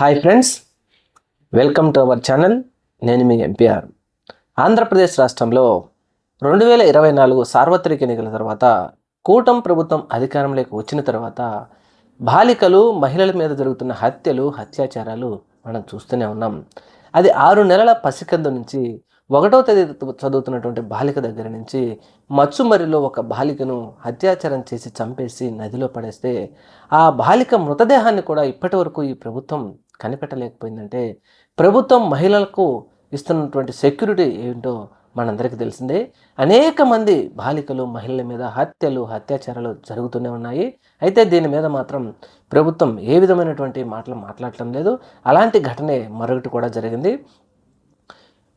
Hi friends welcome to our channel నేను మీ MPR Andhra Pradesh రాష్ట్రంలో రెండు వేల ఇరవై నాలుగు సార్వత్రిక ఎన్నికల తర్వాత కూటం ప్రభుత్వం అధికారంలోకి వచ్చిన తర్వాత బాలికలు మహిళల మీద జరుగుతున్న హత్యలు అత్యాచారాలు మనం చూస్తూనే ఉన్నాం. అది ఆరు నెలల పసికందు నుంచి ఒకటో తేదీ చదువుతున్నటువంటి బాలిక దగ్గర నుంచి మచ్చుమరిలో ఒక బాలికను అత్యాచారం చేసి చంపేసి నదిలో పడేస్తే ఆ బాలిక మృతదేహాన్ని కూడా ఇప్పటి వరకు ఈ ప్రభుత్వం కనిపెట్టలేకపోయిందంటే ప్రభుత్వం మహిళలకు ఇస్తున్నటువంటి సెక్యూరిటీ ఏంటో మనందరికీ తెలిసిందే. అనేక మంది బాలికలు మహిళల మీద హత్యలు అత్యాచారాలు జరుగుతూనే ఉన్నాయి. అయితే దీని మీద మాత్రం ప్రభుత్వం ఏ విధమైనటువంటి మాటలు మాట్లాడటం లేదు. అలాంటి ఘటనే మరొకటి కూడా జరిగింది.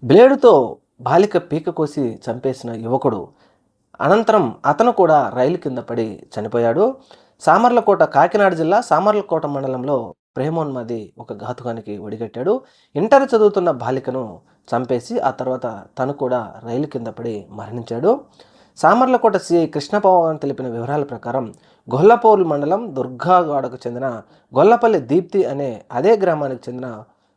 బ్లేడుతో బాలిక పీక కోసి చంపేసిన యువకుడు అనంతరం అతను కూడా రైలు కింద పడి చనిపోయాడు. సామర్లకోట కాకినాడ జిల్లా సామర్లకోట మండలంలో ప్రేమోన్మది ఒక ఘాతుకానికి ఒడిగట్టాడు. ఇంటర్ చదువుతున్న బాలికను చంపేసి ఆ తర్వాత తను కూడా రైలు కింద పడి మరణించాడు. సామర్లకోట సిఐ కృష్ణపవన్ తెలిపిన వివరాల ప్రకారం గొల్లపౌర్లు మండలం దుర్గాగాడకు చెందిన గొల్లపల్లి దీప్తి అనే అదే గ్రామానికి చెందిన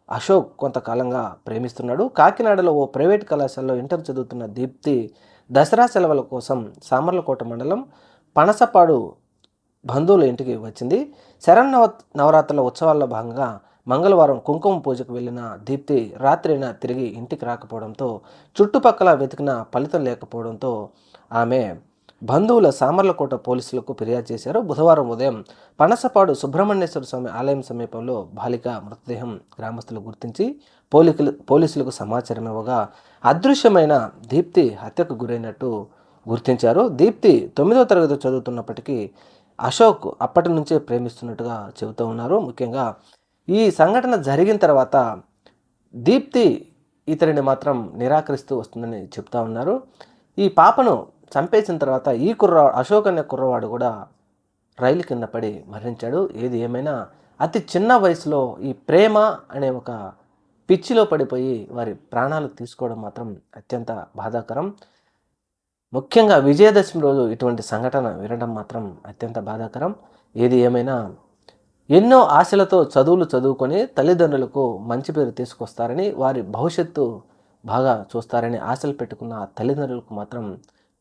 అశోక్ కొంతకాలంగా ప్రేమిస్తున్నాడు. కాకినాడలో ఓ ప్రైవేట్ కళాశాలలో ఇంటర్ చదువుతున్న దీప్తి దసరా సెలవుల కోసం సామర్లకోట మండలం పనసపాడు బంధువుల ఇంటికి వచ్చింది. శరన్నవ నవరాత్రుల ఉత్సవాల్లో భాగంగా మంగళవారం కుంకుమ పూజకు వెళ్ళిన దీప్తి రాత్రిన తిరిగి ఇంటికి రాకపోవడంతో చుట్టుపక్కల వెతికిన ఫలితం లేకపోవడంతో ఆమె బంధువుల సామర్లకోట పోలీసులకు ఫిర్యాదు చేశారు. బుధవారం ఉదయం పనసపాడు సుబ్రహ్మణ్యేశ్వర స్వామి ఆలయం సమీపంలో బాలిక మృతదేహం గ్రామస్తులు గుర్తించి పోలీసులు పోలీసులకు సమాచారం ఇవ్వగా అదృశ్యమైన దీప్తి హత్యకు గురైనట్టు గుర్తించారు. దీప్తి తొమ్మిదో తరగతి చదువుతున్నప్పటికీ అశోక్ అప్పటి నుంచే ప్రేమిస్తున్నట్టుగా చెబుతూ ఉన్నారు. ముఖ్యంగా ఈ సంఘటన జరిగిన తర్వాత దీప్తి ఇతడిని మాత్రం నిరాకరిస్తూ వస్తుందని చెప్తా ఉన్నారు. ఈ పాపను చంపేసిన తర్వాత ఈ కుర్ర అశోక్ అనే కుర్రవాడు కూడా రైలు కింద పడి మరణించాడు. ఏది ఏమైనా అతి చిన్న వయసులో ఈ ప్రేమ అనే ఒక పిచ్చిలో పడిపోయి వారి ప్రాణాలు తీసుకోవడం మాత్రం అత్యంత బాధాకరం. ముఖ్యంగా విజయదశమి రోజు ఇటువంటి సంఘటన వినడం మాత్రం అత్యంత బాధాకరం. ఏది ఏమైనా ఎన్నో ఆశలతో చదువులు చదువుకొని తల్లిదండ్రులకు మంచి పేరు తీసుకొస్తారని వారి భవిష్యత్తు బాగా చూస్తారని ఆశలు పెట్టుకున్న తల్లిదండ్రులకు మాత్రం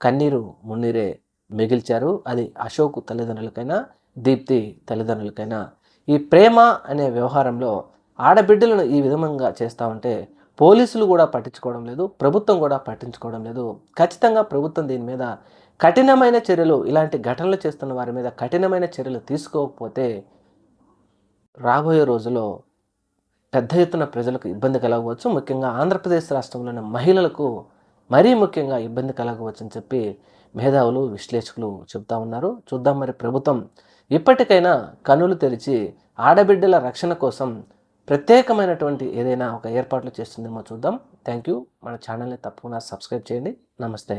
కన్నీరు మున్నీరే మిగిల్చారు. అది అశోక్ తల్లిదండ్రులకైనా దీప్తి తల్లిదండ్రులకైనా. ఈ ప్రేమ అనే వ్యవహారంలో ఆడబిడ్డలను ఈ విధంగా చేస్తూ ఉంటే పోలీసులు కూడా పట్టించుకోవడం లేదు ప్రభుత్వం కూడా పట్టించుకోవడం లేదు. ఖచ్చితంగా ప్రభుత్వం దీని మీద కఠినమైన చర్యలు ఇలాంటి ఘటనలు చేస్తున్న వారి మీద కఠినమైన చర్యలు తీసుకోకపోతే రాబోయే రోజుల్లో పెద్ద ఎత్తున ప్రజలకు ఇబ్బంది కలగవచ్చు. ముఖ్యంగా ఆంధ్రప్రదేశ్ రాష్ట్రంలోని మహిళలకు మరీ ముఖ్యంగా ఇబ్బంది కలగవచ్చని చెప్పి మేధావులు విశ్లేషకులు చెబుతా ఉన్నారు. చూద్దాం మరి ప్రభుత్వం ఇప్పటికైనా కనులు తెరిచి ఆడబిడ్డల రక్షణ కోసం ప్రత్యేకమైనటువంటి ఏదైనా ఒక ఏర్పాట్లు చేస్తుందేమో చూద్దాం. థ్యాంక్ యూ మన ఛానల్ని తప్పకుండా సబ్స్క్రైబ్ చేయండి. నమస్తే.